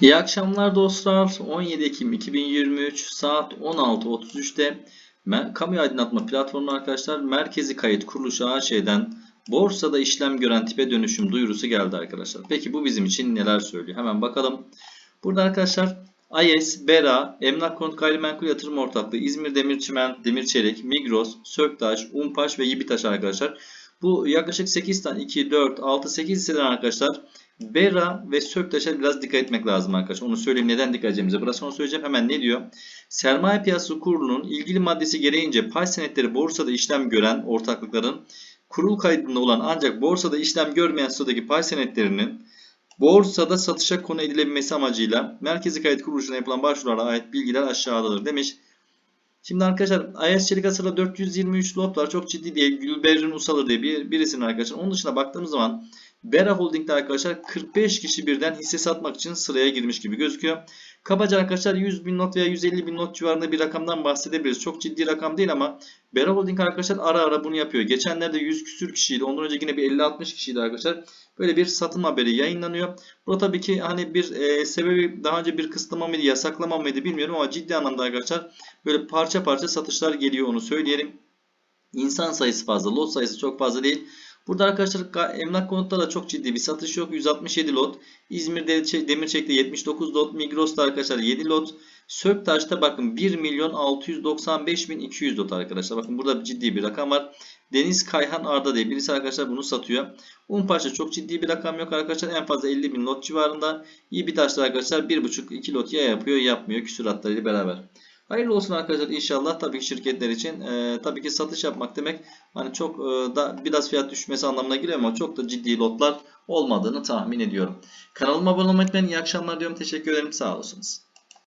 İyi akşamlar dostlar. 17 Ekim 2023 saat 16.33'te Me- Kamu Aydınlatma Platformu arkadaşlar Merkezi Kayıt Kuruluşu AŞ'den borsada işlem gören tipe dönüşüm duyurusu geldi arkadaşlar. Peki bu bizim için neler söylüyor? Hemen bakalım. Burada arkadaşlar AES, BERA, Emlak Konut Gayrimenkul Yatırım Ortaklığı, İzmir Demirçimen, Demirçelik, Migros, Söktaş, Unpaş ve Yibitaş arkadaşlar. Bu yaklaşık 8 tane 2, 4, 6, 8 hisseden arkadaşlar Bera ve Söktaş'a biraz dikkat etmek lazım arkadaşlar. Onu söyleyeyim neden dikkat edeceğimize. Burası onu söyleyeceğim. Hemen ne diyor? Sermaye Piyasası Kurulu'nun ilgili maddesi gereğince pay senetleri borsada işlem gören ortaklıkların kurul kaydında olan ancak borsada işlem görmeyen statüdeki pay senetlerinin borsada satışa konu edilebilmesi amacıyla Merkezi Kayıt Kuruluşu'na yapılan başvurulara ait bilgiler aşağıdadır demiş. Şimdi arkadaşlar Ayas Çelik Asır'da 423 lot var. Çok ciddi diye Gülberrin Usalır diye bir, birisinin arkadaşlar. Onun dışına baktığımız zaman Bera Holding'de arkadaşlar 45 kişi birden hisse satmak için sıraya girmiş gibi gözüküyor. Kabaca arkadaşlar 100 bin not veya 150 bin not civarında bir rakamdan bahsedebiliriz. Çok ciddi rakam değil ama Bera Holding arkadaşlar ara ara bunu yapıyor. Geçenlerde 100 küsür kişiydi. Ondan önce yine bir 50-60 kişiydi arkadaşlar. Böyle bir satım haberi yayınlanıyor. Bu tabii ki hani bir e, sebebi daha önce bir kısıtlama mıydı, yasaklama mıydı bilmiyorum ama ciddi anlamda arkadaşlar böyle parça parça satışlar geliyor onu söyleyelim. İnsan sayısı fazla, lot sayısı çok fazla değil. Burada arkadaşlar emlak konutta da çok ciddi bir satış yok. 167 lot. İzmir'de çe- Demirçek'te 79 lot. Migros'ta arkadaşlar 7 lot. Söktaş'ta bakın 1 milyon 695 bin 200 lot arkadaşlar. Bakın burada ciddi bir rakam var. Deniz Kayhan Arda diye birisi arkadaşlar bunu satıyor. Unpaş'ta çok ciddi bir rakam yok arkadaşlar. En fazla 50 bin lot civarında. İBİTAŞ'ta arkadaşlar 1,5-2 lot ya yapıyor yapmıyor küsuratlarıyla beraber. Hayırlı olsun arkadaşlar inşallah tabii ki şirketler için e, tabii ki satış yapmak demek hani çok e, da biraz fiyat düşmesi anlamına geliyor ama çok da ciddi lotlar olmadığını tahmin ediyorum. Kanalıma abone olmayı unutmayın. İyi akşamlar diyorum. Teşekkür ederim. Sağ olasınız.